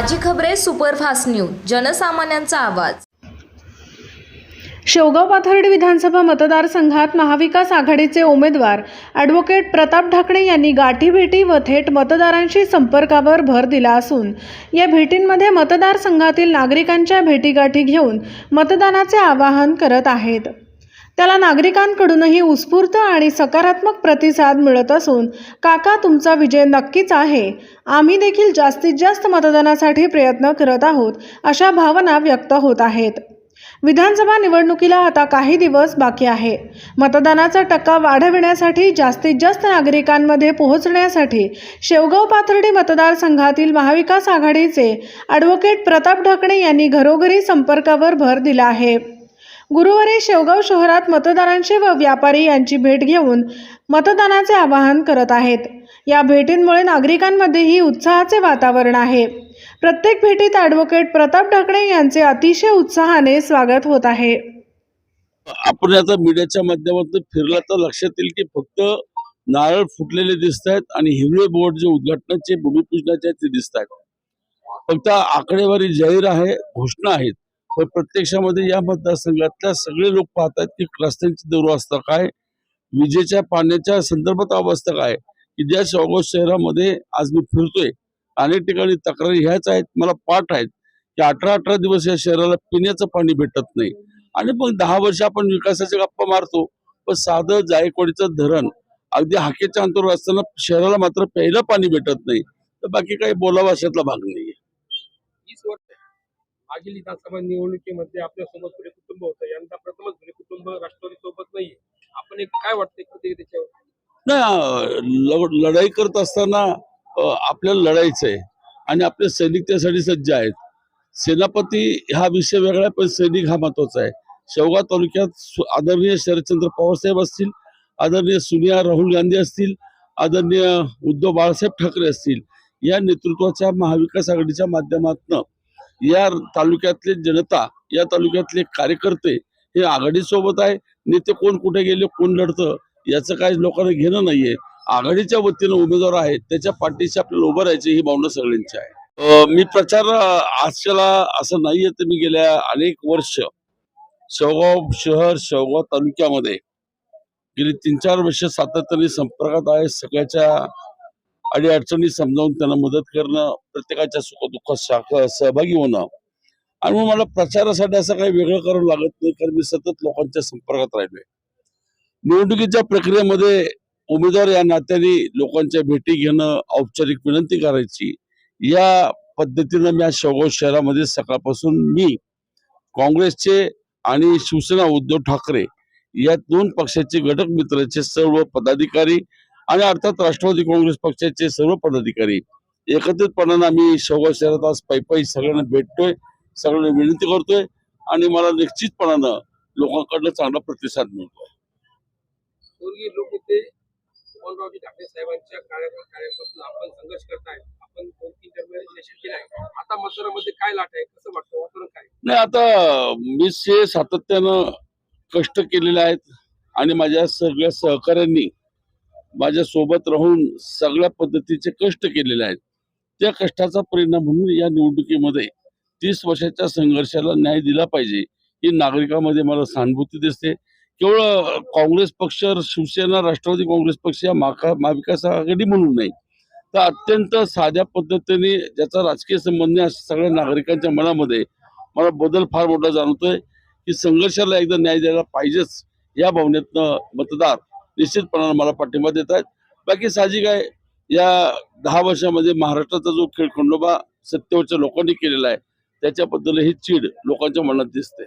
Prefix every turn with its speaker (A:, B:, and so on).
A: हे superfast news जनसामान्यांचा आवाज.
B: शेवगाव पाथर्डी विधानसभा मतदारसंघात महाविकास आघाडीचे उमेदवार ॲडव्होकेट प्रताप ढाकणे यांनी गाठी भेटी व थेट मतदारांशी संपर्कावर भर दिला असून या भेटींमध्ये मतदारसंघातील नागरिकांच्या भेटीगाठी घेऊन मतदानाचे आवाहन करत आहेत. त्याला नागरिकांकडूनही उत्स्फूर्त आणि सकारात्मक प्रतिसाद मिळत असून काका तुमचा विजय नक्कीच आहे. आम्ही देखील जास्तीत जास्त मतदानासाठी प्रयत्न करत आहोत अशा भावना व्यक्त होत आहेत. विधानसभा निवडणुकीला आता काही दिवस बाकी आहे. मतदानाचा टक्का वाढविण्यासाठी जास्तीत जास्त नागरिकांमध्ये पोहोचण्यासाठी शेवगाव पाथर्डी मतदारसंघातील महाविकास आघाडीचे ॲडव्होकेट प्रताप ढाकणे यांनी घरोघरी संपर्कावर भर दिला आहे. गुरुवारी शेवगाव शहरात मतदारांची व व्यापारी यांची भेट घेऊन मतदानाचे आवाहन करत आहेत. या भेटींमुळे नागरिकांमध्येही उत्साहाचे वातावरण आहे. प्रत्येक भेटीत ॲडव्होकेट प्रताप ढाकणे यांचे अतिशय उत्साहाने स्वागत होत आहे.
C: आपण आता मीडियाच्या माध्यमातून फिरला तर लक्षात येईल की फक्त नारळ फुटलेले दिसत आहेत आणि हिरवे बोर्ड जे उद्घाटनाचे भूमिपूजनाचे आहेत ते दिसत आहेत. फक्त आकडेवारी जाहीर आहे घोषणा आहेत. पण प्रत्यक्षामध्ये या मतदारसंघातल्या सगळे लोक पाहतात की रस्त्यांची दुरवस्था काय? विजेच्या पाण्याच्या संदर्भात अवस्था काय? की ज्या शेवगाव शहरामध्ये आज मी फिरतोय अनेक ठिकाणी तक्रारी ह्याच आहेत मला पाठ आहेत की अठरा अठरा दिवस या शहराला पिण्याचं पाणी भेटत नाही. आणि मग दहा वर्ष आपण विकासाच्या गप्पा मारतो पण साधं जायकवाडीचं धरण अगदी हाकेच्या अंतरावर असताना शहराला मात्र प्यायला पाणी भेटत नाही. तर बाकी काही बोलावाशातला भाग नाहीये.
D: वर्ष मागील विधानसभा निवडणुकीमध्ये आपल्यासोबत कुटुंब होतं. यंदा प्रथमच जुने कुटुंब राष्ट्रवादी सोबत नाही आपण एक काय वाटतंय प्रतिक्रिया त्याच्यावर?
C: नाही लढाई करत असताना आपल्याला लढायचं आहे आणि आपले सैनिक त्यासाठी सज्ज आहेत. सेनापती हा विषय वेगळा पण सैनिक हा महत्त्वाचा आहे. शेवगाव तालुक्यात आदरणीय शरदचंद्र पवार साहेब असतील आदरणीय सोनिया राहुल गांधी असतील आदरणीय उद्धव बाळासाहेब ठाकरे असतील या नेतृत्वाच्या महाविकास आघाडीच्या माध्यमातून या तालुक्यातले जनता या तालुक्यातले कार्यकर्ते हे आघाडीसोबत आहे. नेते कोण कुठे गेले कोण लढतं याचं काही लोकांना घेणं नाहीये. आघाडीच्या वतीनं उमेदवार आहेत त्याच्या पाठीशी आपल्याला उभं राहायची ही भावना सगळ्यांची आहे. मी प्रचार आजच्याला असं नाहीये तर मी गेल्या अनेक वर्ष शेवगाव शहर शेवगाव तालुक्यामध्ये गेली तीन चार वर्ष सातत्याने संपर्कात आहे. सगळ्याच्या अडीअडचणी समजावून त्यांना मदत करणं प्रत्येकाच्या सुखदुःखात सहभागी होणं. आणि मग मला प्रचारासाठी असं काही वेगळं करावं लागत नाही कारण मी सतत लोकांच्या संपर्कात राहिलोय. निवडणुकीच्या प्रक्रियेमध्ये उमेदवार या नात्याने लोकांच्या भेटी घेणं औपचारिक विनंती करायची या पद्धतीनं मी आज शेवगाव शहरामध्ये सकाळपासून मी काँग्रेसचे आणि शिवसेना उद्धव ठाकरे या दोन पक्षाचे घटक मित्राचे सर्व पदाधिकारी आणि अर्थात राष्ट्रवादी काँग्रेस पक्षाचे सर्व पदाधिकारी एकत्रितपणानं आम्ही शेवगाव शहरात आज पायी पायी सगळ्यांना भेटतोय सगळ्यांना विनंती करतोय आणि मला निश्चितपणानं लोकांकडनं चांगला प्रतिसाद मिळतोय.
D: ठाकरे साहेबांच्या आपण संघर्ष करताय. आपण दोन तीन टर्म इलेक्शन केलं आहे आता मतदारामध्ये काय लाट आहे? कसं वाटतं? वातावरण काय
C: नाही आता मी सातत्यानं कष्ट केलेले आहेत आणि माझ्या सगळ्या सहकाऱ्यांनी माझ्या सोबत राहून सगळ्या पद्धतीचे कष्ट केलेले आहेत. त्या कष्टाचा परिणाम म्हणून या निवडणुकीमध्ये तीस वर्षाच्या संघर्षाला न्याय दिला पाहिजे ही नागरिकांमध्ये मला सहानुभूती दिसते. केवळ काँग्रेस पक्ष शिवसेना राष्ट्रवादी काँग्रेस पक्ष या माका महाविकास आघाडी म्हणून नाही. तर अत्यंत साध्या पद्धतीने ज्याचा राजकीय संबंध आहे सगळ्या नागरिकांच्या मनामध्ये मला बदल फार मोठा जाणवतोय की संघर्षाला एकदा न्याय द्यायला पाहिजेच या भावनेतनं मतदार निश्चितपणानं मला पाठिंबा देत आहेत. बाकी साहजिक आहे या दहा वर्षामध्ये महाराष्ट्राचा जो खेळ खंडोबा सत्तेवरच्या लोकांनी केलेला आहे त्याच्याबद्दल ही चीड लोकांच्या मनात दिसते.